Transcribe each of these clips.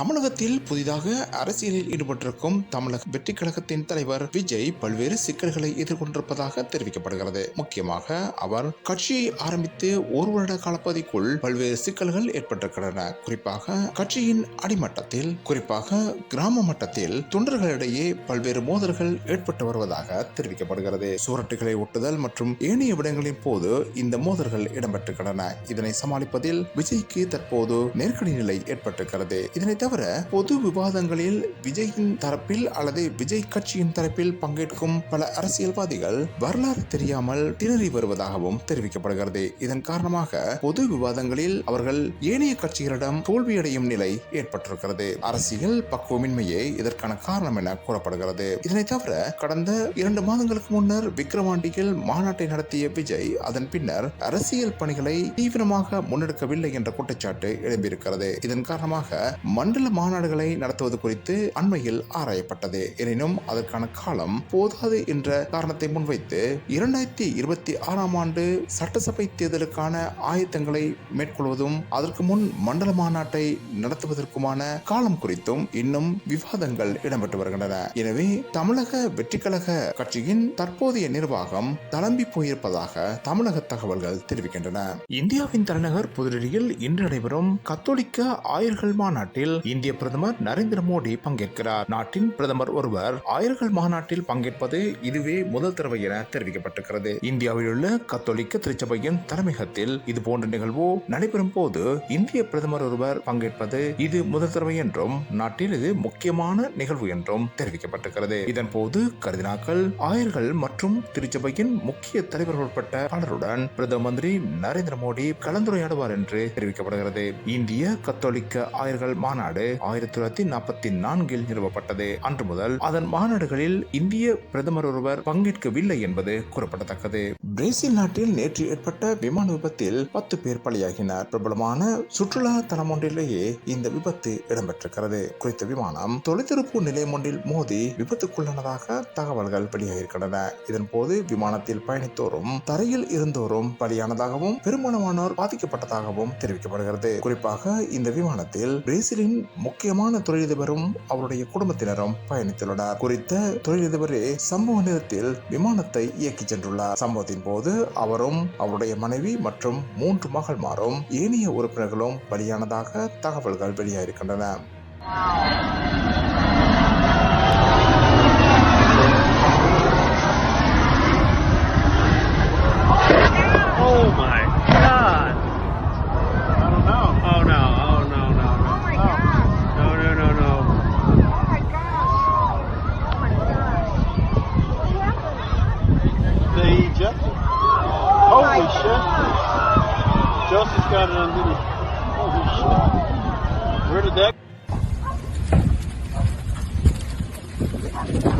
தமிழகத்தில் புதிதாக அரசியலில் ஈடுபட்டிருக்கும் தமிழக வெற்றி கழகத்தின் தலைவர் விஜய் பல்வேறு சிக்கல்களை எதிர்கொண்டிருப்பதாக தெரிவிக்கப்படுகிறது. முக்கியமாக அவர் கட்சியை ஆரம்பித்து ஒரு வருட காலப்பகுதிக்குள் பல்வேறு சிக்கல்கள் ஏற்பட்டிருக்கின்றன. குறிப்பாக கட்சியின் அடிமட்டத்தில் குறிப்பாக கிராம மட்டத்தில் தொண்டர்களிடையே பல்வேறு மோதல்கள் ஏற்பட்டு வருவதாக தெரிவிக்கப்படுகிறது. சுவரட்டுகளை ஒட்டுதல் மற்றும் ஏனைய விடங்களின் போது இந்த மோதல்கள் இடம்பெற்றிருக்கின்றன. இதனை சமாளிப்பதில் விஜய்க்கு தற்போது நெருக்கடி நிலை ஏற்பட்டிருக்கிறது. இதனை தவிர பொது விவாதங்களில் விஜயின் தரப்பில் அல்லது விஜய் கட்சியின் தரப்பில் பங்கேற்கும் பல அரசியல்வாதிகள் வரலாறு தெரியாமல் திணறி வருவதாகவும் தெரிவிக்கப்படுகிறது. இதன் காரணமாக பொது விவாதங்களில் அவர்கள் ஏனைய கட்சிகளிடம் தோல்வியடையும் நிலை ஏற்பட்டிருக்கிறது. அரசியல் பக்குவமின்மையே இதற்கான காரணம் என கூறப்படுகிறது. இதனை தவிர கடந்த இரண்டு மாதங்களுக்கு முன்னர் விக்கிரவாண்டியில் மாநாட்டை நடத்திய விஜய் அதன் பின்னர் அரசியல் பணிகளை தீவிரமாக முன்னெடுக்கவில்லை என்ற குற்றச்சாட்டு எழும்பியிருக்கிறது. இதன் காரணமாக மண்டல மாநாடுகளை நடத்துவது குறித்து அண்மையில் ஆராயப்பட்டது. எனினும் அதற்கான காலம் போதாது என்ற காரணத்தை முன்வைத்து இரண்டாயிரத்தி இருபத்தி ஆறாம் ஆண்டு சட்டசபை தேர்தலுக்கான ஆயத்தங்களை மேற்கொள்வதும் அதற்கு முன் மண்டல மாநாட்டை நடத்துவதற்குமான காலம் குறித்தும் இன்னும் விவாதங்கள் இடம்பெற்று வருகின்றன. எனவே தமிழக வெற்றிக்கழக கட்சியின் தற்போதைய நிர்வாகம் தளம்பி போயிருப்பதாக தமிழக தகவல்கள் தெரிவிக்கின்றன. இந்தியாவின் தலைநகர் புதுடில்லியில் இன்று நடைபெறும் கத்தோலிக்க ஆயர்கள் மாநாட்டில் இந்திய பிரதமர் நரேந்திர மோடி பங்கேற்கிறார். நாட்டின் பிரதமர் ஒருவர் ஆயர்கள் மாநாட்டில் பங்கேற்பது இதுவே முதல் தடவை என தெரிவிக்கப்பட்டிருக்கிறது. இந்தியாவில் உள்ள கத்தோலிக்க திருச்சபையின் தலைமையகத்தில் இது போன்ற நிகழ்வு நடைபெறும் போது இந்திய பிரதமர் ஒருவர் பங்கேற்பது இது முதல் தடவை என்றும் நாட்டில் இது முக்கியமான நிகழ்வு என்றும் தெரிவிக்கப்பட்டிருக்கிறது. இதன் போது கருதினாக்கள் ஆயர்கள் மற்றும் திருச்சபையின் முக்கிய தலைவர்கள் உட்பட்ட பலருடன் பிரதம மந்திரி நரேந்திர மோடி கலந்துரையாடுவார் என்று தெரிவிக்கப்படுகிறது. இந்திய கத்தோலிக்க ஆயர்கள் மாநாடு ஆயிரத்தி தொள்ளாயிரத்தி நாற்பத்தி நான்கில் நிறுவப்பட்டது. அன்று முதல் அதன் மாநாடுகளில் இந்திய பிரதமர் ஒருவர் பங்கேற்கவில்லை என்பது குறிப்பிடத்தக்கது. பிரேசில் நாட்டில் நேற்று ஏற்பட்ட விமான விபத்தில் பத்து பேர் பலியாகினர். பிரபலமான சுற்றுலா தலம் ஒன்றிலேயே இந்த விபத்து இடம்பெற்றிருக்கிறது. குறித்த விமானம் தொலைத்தொடர்பு நிலையம் ஒன்றில் மோதி விபத்துக்குள்ளானதாக தகவல்கள் வெளியாகியிருக்கின்றன. இதன் போது விமானத்தில் பயணித்தோரும் தரையில் இருந்தோரும் பலியானதாகவும் பெரும்பாலானோர் பாதிக்கப்பட்டதாகவும் தெரிவிக்கப்படுகிறது. குறிப்பாக இந்த விமானத்தில் பிரேசிலின் முக்கியமான தொழிலதிபரும் அவருடைய குடும்பத்தினரும் பயணித்துள்ளனர். குறித்த தொழிலதிபரே சம்பவ நேரத்தில் விமானத்தை இயக்கிச் சென்றுள்ளார். சம்பவத்தின் போது அவரும் அவருடைய மனைவி மற்றும் மூன்று மகள்மாரும் ஏனைய உறுப்பினர்களும் பலியானதாக தகவல்கள் வெளியாகிருக்கின்றன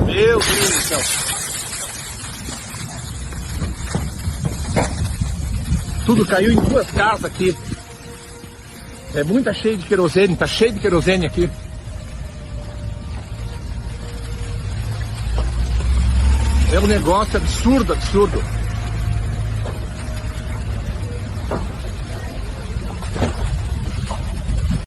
Meu Deus do céu. Tudo caiu em duas casas aqui. É muita cheia de querosene, tá cheio de querosene aqui. É um negócio absurdo, absurdo.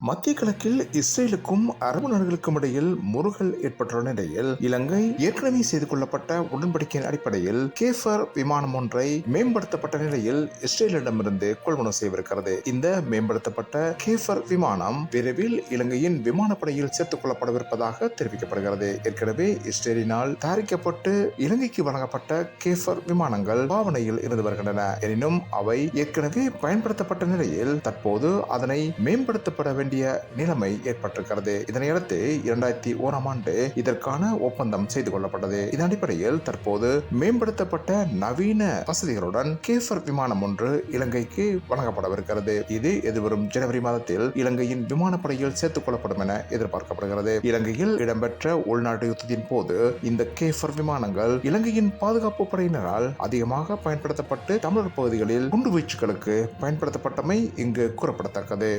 மத்திய கிழக்கில் இஸ்ரேலுக்கும் அரபு நாடுகளுக்கும் இடையில் முருகல் ஏற்பட்டுள்ள நிலையில் இலங்கை ஏற்கனவே செய்து கொள்ளப்பட்ட உடன்படிக்கையின் அடிப்படையில் கேஃபர் விமானம் ஒன்றை மேம்படுத்தப்பட்ட நிலையில் இஸ்ரேலிடமிருந்து கொள்வனவு செய்யவிருக்கிறது இந்த மேம்படுத்தப்பட்ட கேஃபர் விமானம் விரைவில் இலங்கையின் விமானப்படையில் சேர்த்துக் கொள்ளப்படவிருப்பதாக தெரிவிக்கப்படுகிறது. ஏற்கனவே இஸ்ரேலினால் தயாரிக்கப்பட்டு இலங்கைக்கு வழங்கப்பட்ட கேஃபர் விமானங்கள் பாவனையில் இருந்து வருகின்றன. எனினும் அவை ஏற்கனவே பயன்படுத்தப்பட்ட நிலையில் தற்போது அதனை மேம்படுத்தப்பட வேண்டிய நிலைமை ஏற்பட்டிருக்கிறது. இதனையடுத்து இரண்டாயிரத்தி ஓராம் ஆண்டு இதற்கான ஒப்பந்தம் செய்து கொள்ளப்பட்டது. இதன் அடிப்படையில் தற்போது மேம்படுத்தப்பட்ட நவீன வசதிகளுடன் கேஃபர் விமானம் ஒன்று இலங்கைக்கு வழங்கப்படவிருக்கிறது. இது எதிர்வரும் ஜனவரி மாதத்தில் இலங்கையின் விமானப்படையில் சேர்த்துக் கொள்ளப்படும் என எதிர்பார்க்கப்படுகிறது. இலங்கையில் இடம்பெற்ற உள்நாட்டு யுத்தத்தின் போது இந்த கேஃபர் விமானங்கள் இலங்கையின் பாதுகாப்பு படையினரால் அதிகமாக பயன்படுத்தப்பட்டு தமிழர் பகுதிகளில் குண்டுவீச்சுகளுக்கு பயன்படுத்தப்பட்டமை இங்கு கூறப்படத்தக்கது.